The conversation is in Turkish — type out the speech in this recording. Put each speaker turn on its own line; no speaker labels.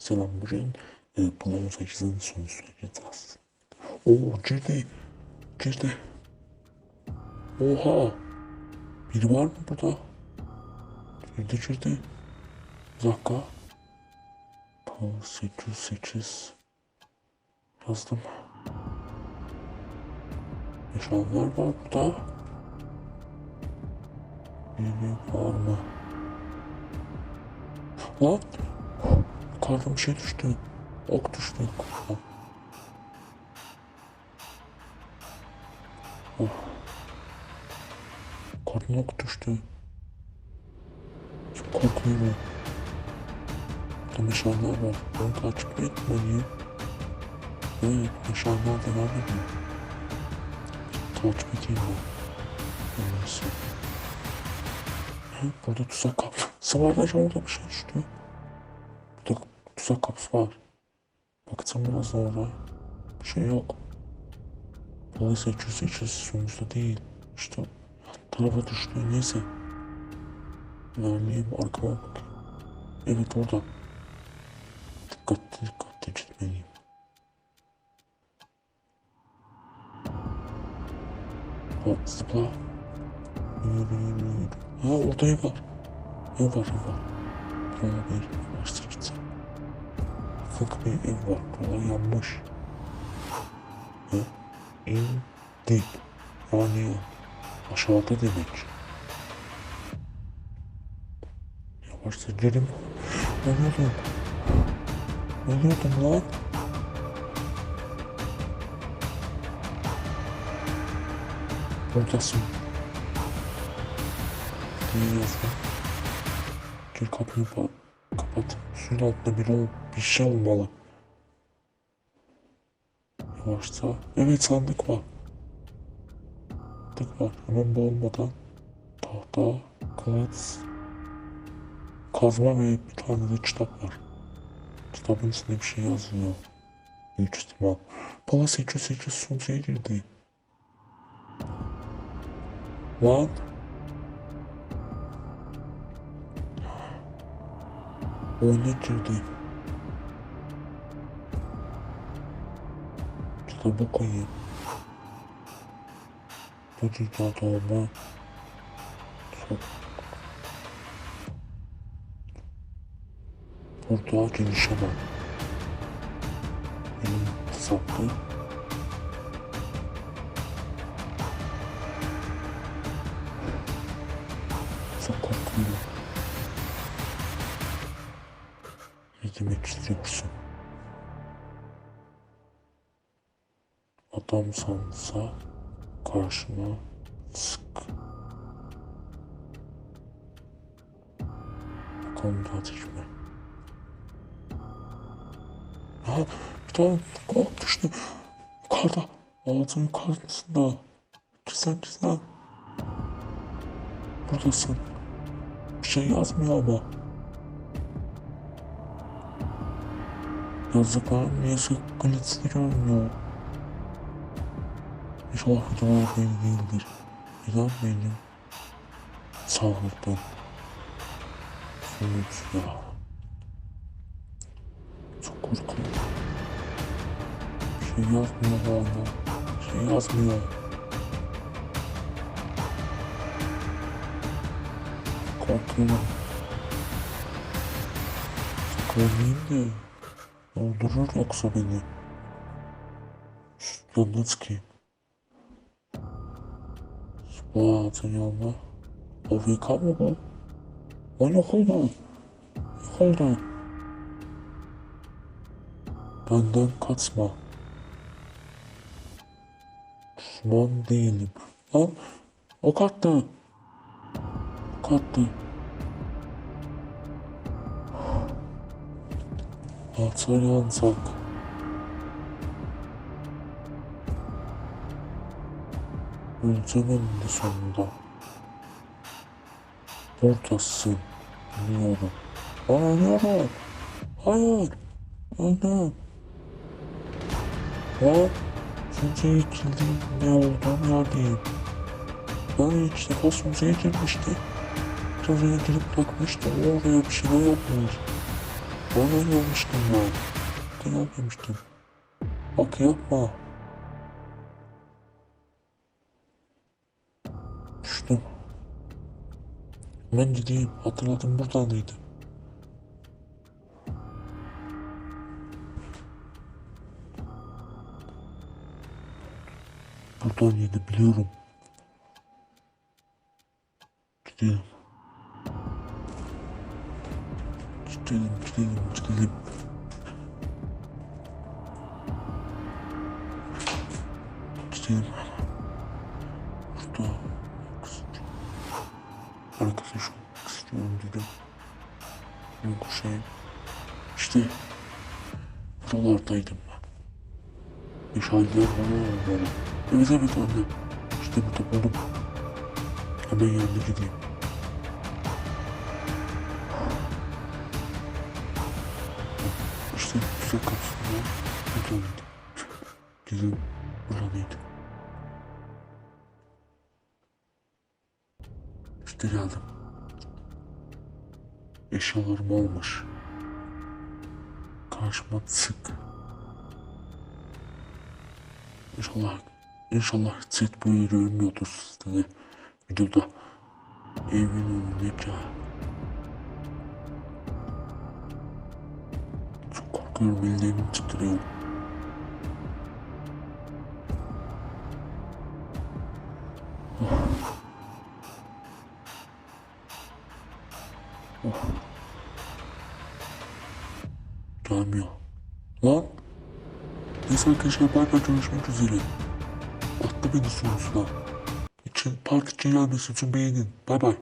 Selam bugün e, Bunun 8'in sonusuna gideceğiz. Oo girdi. Girdi. Oha. Biri var mı burada? Girdi girdi. Bir dakika. Power 808 yazdım. Nişanlar var burada. Biri var mı? Lan! Yukarıdan bir şey düştü. Ok düştü yukarıdan. Oh. Yukarıdan ok düştü. Çok korkuyorum. Burada nişanlar var. Takip mi etmeliyim? Evet, nişanlar devam ediyor. Takip edeyim ben. Hı, Burada tuzak kapısı var. Orada bir şey düştü. Tuzak kapısı var. Baktım biraz da oraya. Bir şey yok. Dolayısıyla 208 sonuçta değil. İşte tarafa düştü. Neyse. İlerleyeyim arkama bakayım. Evet orada. Dikkatli dikkatli gitmeliyim. Bak zıpla. Yürü yürü yürü. Ha orada ev var. Ev var ev var. Buraya bir yavaşça gitsem. Ufak bir ev var. Buraya yanmış. Ha? İndik. Yani aşağıda demek. Yavaşça gelin. Ölüyordum. Ölüyordum lan. Buradasın. Yazdı? Gel kapıyı pa- kapat. Suyun altında biri ol, bir şey olmalı. Yavaşça. Evet sandık var. Sandık var. Hemen boğulmadan. Tahta, kağıt, kazma ve bir tane de kitap var. Kitabın içinde bir şey yazıyor. Büyük ihtimal. Bana 808 sonuca girdi. Lan. Oyuna girdi. Kitabı koyayım. Bu olma çok Burada gelişemem. Benim hesaplı Demek istiyorsun? Adam sansa karşıma sık. Bakalım daha mi? Ha, bir tane kok düştü. Yukarıda. Ağzın yukarısında. Güzel güzel. Buradasın. Bir şey yazmıyor ama. Yazdıklarım niyeyse glitchli görünüyor. İnşallah videolar benim değildir. Neden benim? Sağlıktan. Sonuç ya. Çok korkuyorum. Bir şey yazmıyor hala. Bir şey yazmıyor. Korkuyorum. Saklanmayayım da. Öldürür yoksa beni. Şşt yanına çıkayım. Zıpla atın yanına. AFK mı bu? Lan yok oldu. Yok oldu. Benden kaçma. Düşman değilim. Lan ok attı. Ok Atar yansak. Öleceğim eninde sonunda. Buradasın. Biliyorum. Ölüyorum. Hayır. Öldüm. Ya Sunucuya girdiğim ne olduğum yerdeyim. Ben ilk defa sunucuya girmişti. Oraya girip bakmıştım. Oraya bir şeyler yapmış. Ben oynamıştım ben. Ben oynamıştım. Bak yapma. Düştüm. Ben gideyim. Hatırladım buradaydı. Buradan yedi biliyorum. Gidelim. Gidelim, gidelim, gidelim. Gidelim. Burada. Arkadaşım istiyorum dedim. Ben koşayım. İşte buralardaydım ben. Meşaleler falan olmalı. Evet evet anne. İşte burada buldum. Hemen yanına gideyim. Güzel. Güzel geldim. Eşyalarımı almış. Karşıma sık. İnşallah, inşallah set bu yeri ölmüyordur sizde. Videoda evin önündeki Çok korkuyorum ellerimi titriyor. Gelmiyor. Lan! Neyse görüşmek üzere. Attı beni sorusuna. İçin, park için gelmesi için beğenin. Bay bay.